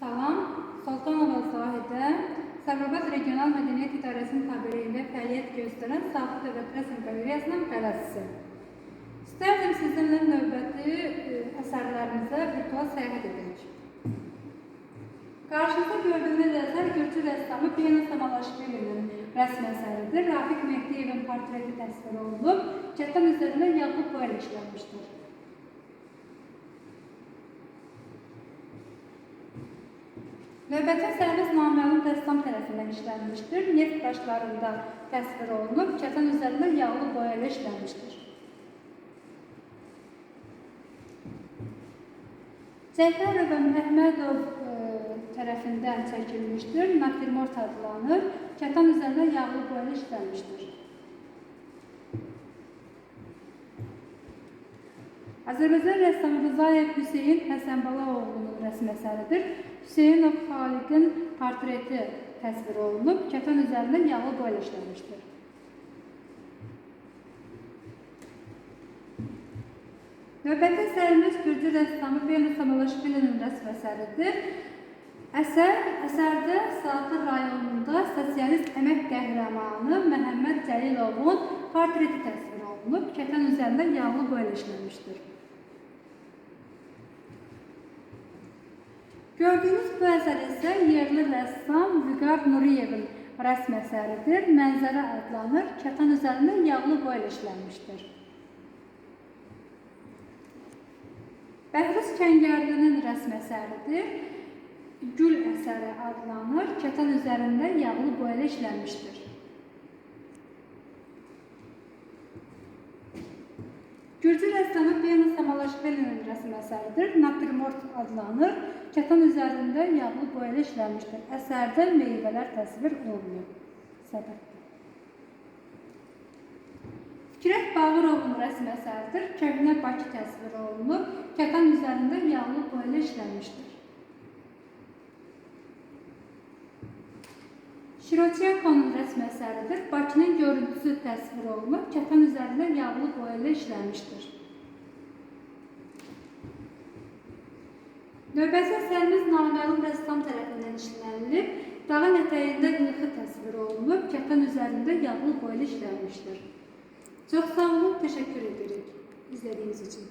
Salam, Sultanova Zahide, Sabirabad Regional Mədəniyyət İdarəsinin tabeliyində fəaliyyət göstərən Sabit Dövlət Rəsm Qalereyasının bələdçisi. İstərdim sizinlə növbəti e, əsərlərimizə virtual səyahət edək. Qarşınızda gördüyünüz əsər Gürcü rəssamı Piyano Samalaşvili'nin rəsm əsəridir. Rafiq Mehdiyevin portreti təsvir olunub, cətən üzərində yağlı boya işlənmişdir. Növbəti əsərimiz naməlum rəssam tərəfindən işlənmişdir. Neft daşlarında təsvir olunub, kətan üzərində yağlı boya ilə işlənmişdir. Cəfərov və Məhmədov e, tərəfindən çəkilmişdir. Natürmort adlanır. Kətan üzərində yağlı boya ilə işlənmişdir. Azərbaycan rəssamı Rızayev Hüseyin Həsənbalaoğlu'nun rəsm əsəridir. Hüseynov Xaliqin portreti təsvir olunub, kətan üzərində yağlı boya işlənmişdir. Növbəti əsərimiz Gürcü rəssamı Beynu Samalaşvili'nin rəsm əsəridir. Əsər, əsərdə Saatlı rayonunda sosialist əmək qəhrəmanı Məhəmməd Cəlilovun portreti təsvir olunub, kətan üzərində yağlı boya işlənmişdir. Gördüyünüz bu əsər isə yerli rəssam Vüqar Nuriyevin rəsm əsəridir. Mənzərə adlanır. Kətan üzərində yağlı boya ilə işlənmişdir. Bəhruz Kəngərlinin rəsm əsəridir. Gül əsəri adlanır. Kətan üzərində yağlı boya ilə işlənmişdir. Gürcü rəssamı Samalaşvili'nin rəsm əsəridir. Natürmort adlanır. Kətan üzərində yağlı boya ilə işlənmişdir. Əsərdə meyvələr təsvir olunub. Səbəb. Fikrət Bağırovun rəsm əsəridir. Köhnə Bakı təsvir olunub. Kətan üzərində yağlı boya ilə işlənmişdir. Şirotyakonun rəsm əsəridir. Bakının görüntüsü təsvir olunub. Kətan üzərində yağlı boya ilə işlənmişdir. Növbəti əsərimiz naməlum rəssam tərəfindən işlənilib. Dağın ətəyində ilxi təsvir olunub. Kətan üzərində yağlı boya ilə işlənmişdir. Çox sağ olun, təşəkkür edirik izlədiyiniz üçün.